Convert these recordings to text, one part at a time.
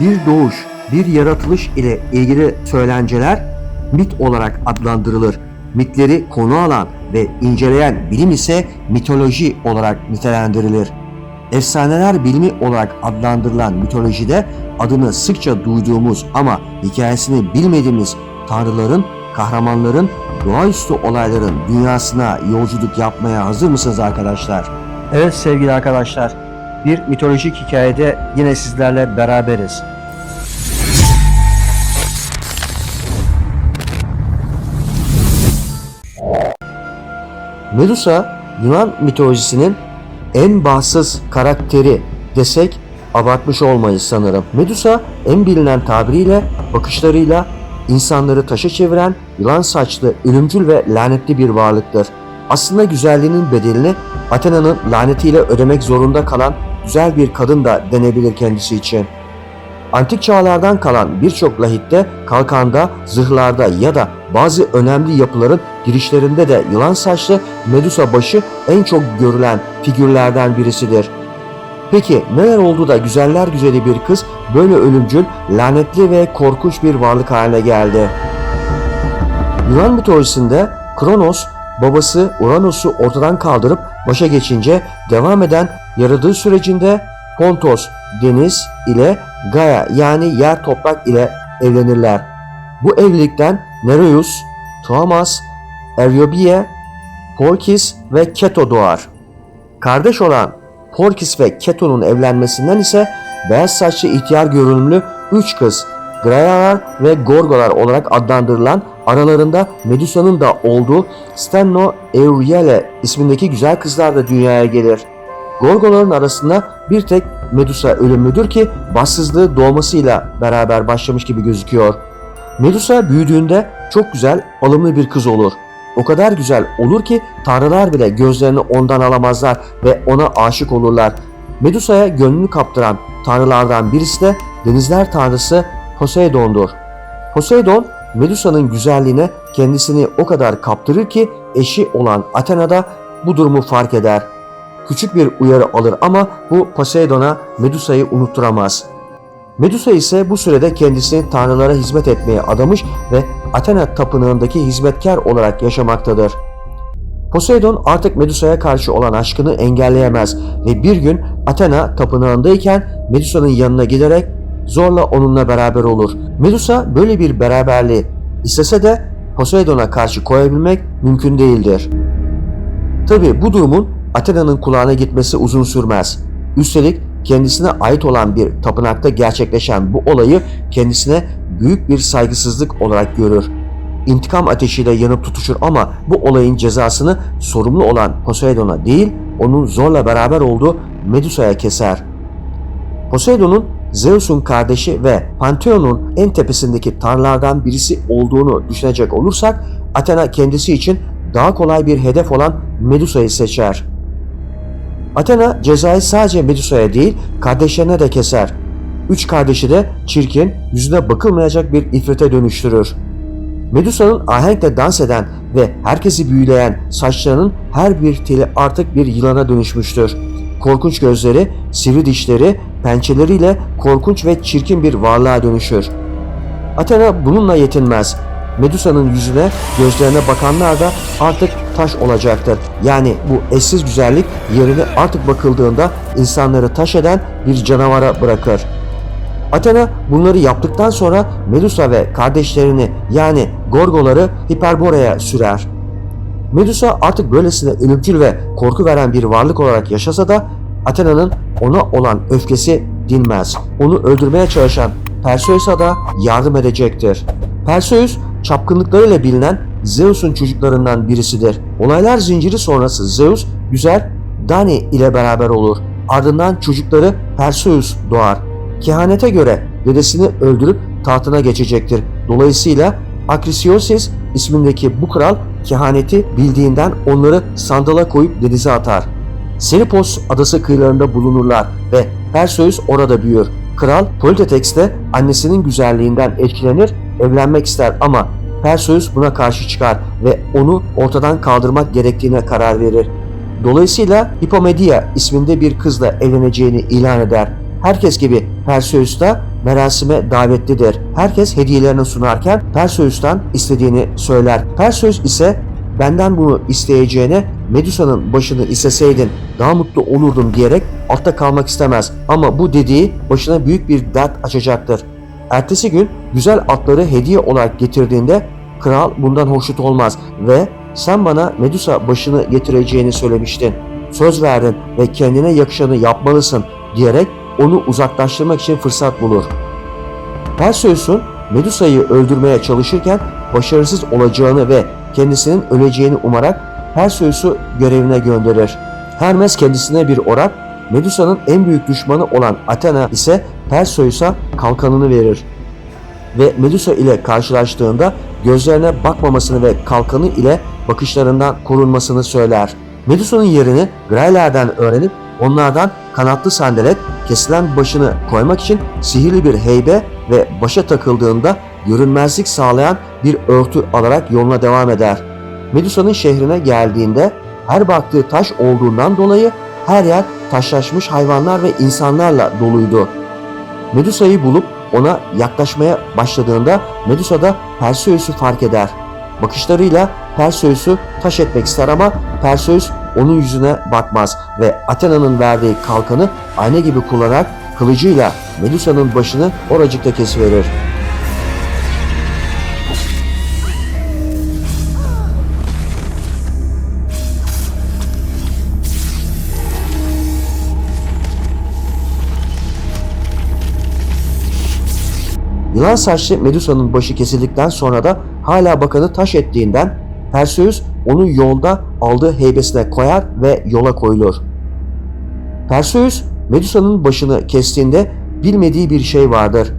bir doğuş, bir yaratılış ile ilgili söylenceler mit olarak adlandırılır. Mitleri konu alan ve inceleyen bilim ise mitoloji olarak nitelendirilir. Efsaneler bilimi olarak adlandırılan mitolojide adını sıkça duyduğumuz ama hikayesini bilmediğimiz tanrıların, kahramanların, doğaüstü olayların dünyasına yolculuk yapmaya hazır mısınız arkadaşlar? Evet sevgili arkadaşlar, bir mitolojik hikayede yine sizlerle beraberiz. Medusa, Yunan mitolojisinin en bahtsız karakteri desek abartmış olmayız sanırım. Medusa en bilinen tabiriyle bakışlarıyla insanları taşa çeviren yılan saçlı, ölümcül ve lanetli bir varlıktır. Aslında güzelliğinin bedelini Athena'nın lanetiyle ödemek zorunda kalan güzel bir kadın da denebilir kendisi için. Antik çağlardan kalan birçok lahitte, kalkanda, zırhlarda ya da bazı önemli yapıların girişlerinde de yılan saçlı Medusa başı en çok görülen figürlerden birisidir. Peki neler oldu da güzeller güzeli bir kız böyle ölümcül, lanetli ve korkunç bir varlık haline geldi? Yunan mitolojisinde Kronos babası Uranos'u ortadan kaldırıp başa geçince devam eden yaradığı sürecinde Pontos deniz ile Gaia yani yer toprak ile evlenirler. Bu evlilikten Nereus, Thomas, Eryobiye, Porkis ve Keto doğar. Kardeş olan Porkis ve Keto'nun evlenmesinden ise beyaz saçlı ihtiyar görünümlü üç kız Graialar ve Gorgolar olarak adlandırılan aralarında Medusa'nın da olduğu Stenno Euriale ismindeki güzel kızlar da dünyaya gelir. Gorgoların arasında bir tek Medusa ölümlüdür ki bassızlığı doğmasıyla beraber başlamış gibi gözüküyor. Medusa büyüdüğünde çok güzel, alımlı bir kız olur. O kadar güzel olur ki tanrılar bile gözlerini ondan alamazlar ve ona aşık olurlar. Medusa'ya gönlünü kaptıran tanrılardan birisi de denizler tanrısı Poseidon'dur. Poseidon, Medusa'nın güzelliğine kendisini o kadar kaptırır ki eşi olan Athena da bu durumu fark eder. Küçük bir uyarı alır ama bu Poseidon'a Medusa'yı unutturamaz. Medusa ise bu sürede kendisini tanrılara hizmet etmeye adamış ve Athena tapınağındaki hizmetkar olarak yaşamaktadır. Poseidon artık Medusa'ya karşı olan aşkını engelleyemez ve bir gün Athena tapınağındayken Medusa'nın yanına giderek zorla onunla beraber olur. Medusa böyle bir beraberliği istese de Poseidon'a karşı koyabilmek mümkün değildir. Tabi bu durumun Athena'nın kulağına gitmesi uzun sürmez. Üstelik kendisine ait olan bir tapınakta gerçekleşen bu olayı kendisine büyük bir saygısızlık olarak görür. İntikam ateşiyle yanıp tutuşur ama bu olayın cezasını sorumlu olan Poseidon'a değil, onun zorla beraber olduğu Medusa'ya keser. Poseidon'un Zeus'un kardeşi ve Pantheon'un en tepesindeki tanrılardan birisi olduğunu düşünecek olursak Athena kendisi için daha kolay bir hedef olan Medusa'yı seçer. Athena cezayı sadece Medusa'ya değil kardeşlerine de keser. Üç kardeşi de çirkin, yüzüne bakılmayacak bir ifrite dönüştürür. Medusa'nın ahenkle dans eden ve herkesi büyüleyen saçlarının her bir teli artık bir yılana dönüşmüştür. Korkunç gözleri, sivri dişleri, pençeleriyle korkunç ve çirkin bir varlığa dönüşür. Athena bununla yetinmez. Medusa'nın yüzüne, gözlerine bakanlar da artık taş olacaktır. Yani bu eşsiz güzellik yerini artık bakıldığında insanları taş eden bir canavara bırakır. Athena bunları yaptıktan sonra Medusa ve kardeşlerini yani Gorgoları Hiperbore'ye sürer. Medusa artık böylesine ölümcül ve korku veren bir varlık olarak yaşasa da Athena'nın ona olan öfkesi dinmez. Onu öldürmeye çalışan Perseus'a da yardım edecektir. Perseus çapkınlıklarıyla bilinen Zeus'un çocuklarından birisidir. Olaylar zinciri sonrası Zeus güzel Dani ile beraber olur. Ardından çocukları Perseus doğar. Kehanete göre dedesini öldürüp tahtına geçecektir. Dolayısıyla Akrisioses ismindeki bu kral kehaneti bildiğinden onları sandala koyup denize atar. Seripos adası kıyılarında bulunurlar ve Perseus orada büyür. Kral Politetes de annesinin güzelliğinden etkilenir, evlenmek ister ama Perseus buna karşı çıkar ve onu ortadan kaldırmak gerektiğine karar verir. Dolayısıyla Hipomedia isminde bir kızla evleneceğini ilan eder. Herkes gibi Perseus da merasime davetlidir. Herkes hediyelerini sunarken Perseus'tan istediğini söyler. Perseus ise benden bunu isteyeceğine Medusa'nın başını isteseydin daha mutlu olurdum diyerek altta kalmak istemez. Ama bu dediği başına büyük bir dert açacaktır. Ertesi gün güzel atları hediye olarak getirdiğinde kral bundan hoşnut olmaz ve sen bana Medusa başını getireceğini söylemiştin. Söz verdin ve kendine yakışanı yapmalısın diyerek onu uzaklaştırmak için fırsat bulur. Perseus'un Medusa'yı öldürmeye çalışırken başarısız olacağını ve kendisinin öleceğini umarak Perseus'u görevine gönderir. Hermes kendisine bir orak, Medusa'nın en büyük düşmanı olan Athena ise Perseus'a kalkanını verir. Ve Medusa ile karşılaştığında gözlerine bakmamasını ve kalkanı ile bakışlarından korunmasını söyler. Medusa'nın yerini Greyler'den öğrenip onlardan kanatlı sandalet kesilen başını koymak için sihirli bir heybe ve başa takıldığında görünmezlik sağlayan bir örtü alarak yoluna devam eder. Medusa'nın şehrine geldiğinde her baktığı taş olduğundan dolayı her yer taşlaşmış hayvanlar ve insanlarla doluydu. Medusa'yı bulup ona yaklaşmaya başladığında Medusa da Perseus'u fark eder. Bakışlarıyla Perseus'u taş etmek ister ama Perseus onun yüzüne bakmaz ve Athena'nın verdiği kalkanı ayna gibi kullanarak kılıcıyla Medusa'nın başını oracıkta kesiverir. Yılan saçlı Medusa'nın başı kesildikten sonra da hala bakanı taş ettiğinden Perseus onu yolda aldığı heybesine koyar ve yola koyulur. Perseus Medusa'nın başını kestiğinde bilmediği bir şey vardır.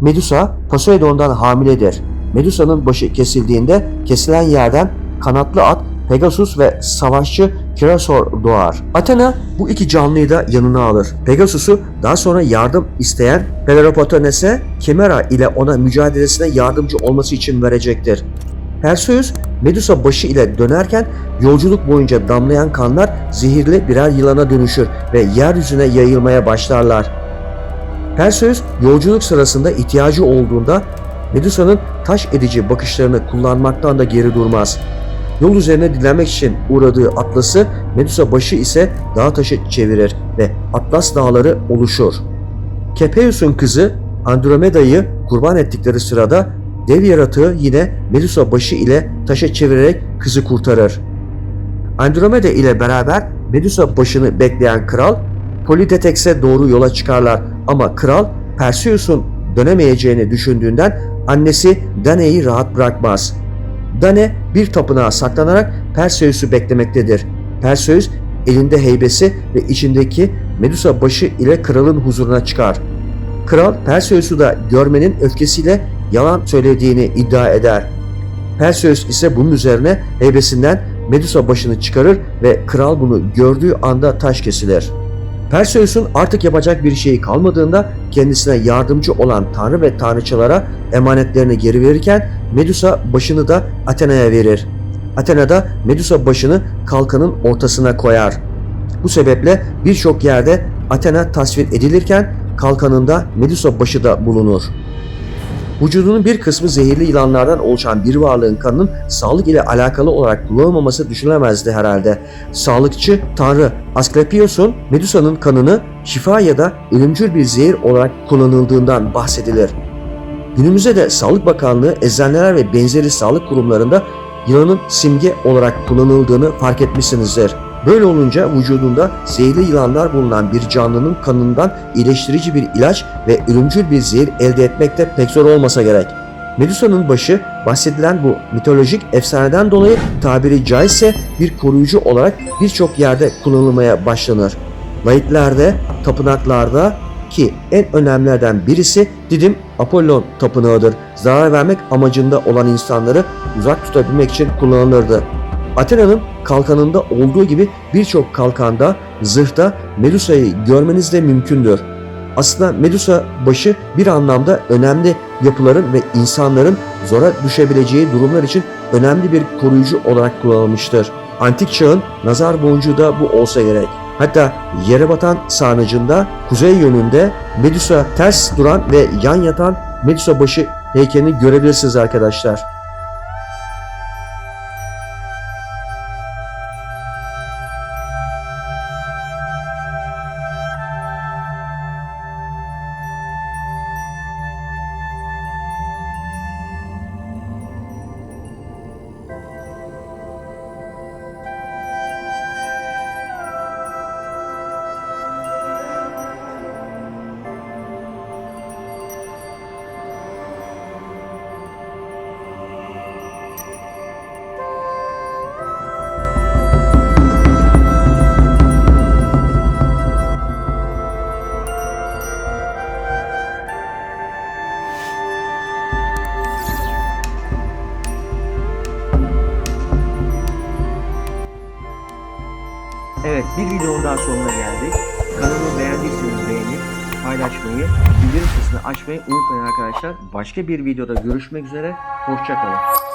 Medusa Poseidon'dan hamiledir. Medusa'nın başı kesildiğinde kesilen yerden kanatlı at Pegasus ve savaşçı Kirasor doğar. Athena bu iki canlıyı da yanına alır. Pegasus'u daha sonra yardım isteyen Peloponnes'e Kimera ile ona mücadelesine yardımcı olması için verecektir. Perseus, Medusa başı ile dönerken yolculuk boyunca damlayan kanlar zehirli birer yılana dönüşür ve yeryüzüne yayılmaya başlarlar. Perseus yolculuk sırasında ihtiyacı olduğunda Medusa'nın taş edici bakışlarını kullanmaktan da geri durmaz. Yol üzerine dinlenmek için uğradığı Atlas'ı Medusa başı ise dağ taşı çevirir ve Atlas dağları oluşur. Kepeus'un kızı Andromeda'yı kurban ettikleri sırada dev yaratığı yine Medusa başı ile taşa çevirerek kızı kurtarır. Andromeda ile beraber Medusa başını bekleyen kral Polydetex'e doğru yola çıkarlar ama kral Perseus'un dönemeyeceğini düşündüğünden annesi Dane'yi rahat bırakmaz. Dane bir tapınağa saklanarak Perseus'u beklemektedir. Perseus elinde heybesi ve içindeki Medusa başı ile kralın huzuruna çıkar. Kral Perseus'u da görmenin öfkesiyle yalan söylediğini iddia eder. Perseus ise bunun üzerine heybesinden Medusa başını çıkarır ve kral bunu gördüğü anda taş kesilir. Perseus'un artık yapacak bir şeyi kalmadığında kendisine yardımcı olan tanrı ve tanrıçalara emanetlerini geri verirken Medusa başını da Athena'ya verir. Athena da Medusa başını kalkanın ortasına koyar. Bu sebeple birçok yerde Athena tasvir edilirken kalkanında Medusa başı da bulunur. Vücudunun bir kısmı zehirli yılanlardan oluşan bir varlığın kanının sağlık ile alakalı olarak kullanılmaması düşünülemezdi herhalde. Sağlıkçı Tanrı Asklepios'un Medusa'nın kanını şifa ya da ölümcül bir zehir olarak kullanıldığından bahsedilir. Günümüzde de Sağlık Bakanlığı eczaneler ve benzeri sağlık kurumlarında yılanın simge olarak kullanıldığını fark etmişsinizdir. Böyle olunca vücudunda zehirli yılanlar bulunan bir canlının kanından iyileştirici bir ilaç ve ölümcül bir zehir elde etmek de pek zor olmasa gerek. Medusa'nın başı bahsedilen bu mitolojik efsaneden dolayı tabiri caizse bir koruyucu olarak birçok yerde kullanılmaya başlanır. Laiklerde, tapınaklarda ki en önemlilerden birisi Didim Apollon tapınağıdır. Zarar vermek amacında olan insanları uzak tutabilmek için kullanılırdı. Athena'nın kalkanında olduğu gibi birçok kalkanda, zırhta Medusa'yı görmeniz de mümkündür. Aslında Medusa başı bir anlamda önemli yapıların ve insanların zora düşebileceği durumlar için önemli bir koruyucu olarak kullanılmıştır. Antik çağın nazar boncuğu da bu olsa gerek. Hatta yere batan sarnıcında kuzey yönünde Medusa ters duran ve yan yatan Medusa başı heykelini görebilirsiniz arkadaşlar. Bir videonun daha sonuna geldik. Kanalımı beğendiyseniz beğenip paylaşmayı, bildirim sesini açmayı unutmayın arkadaşlar. Başka bir videoda görüşmek üzere. Hoşçakalın.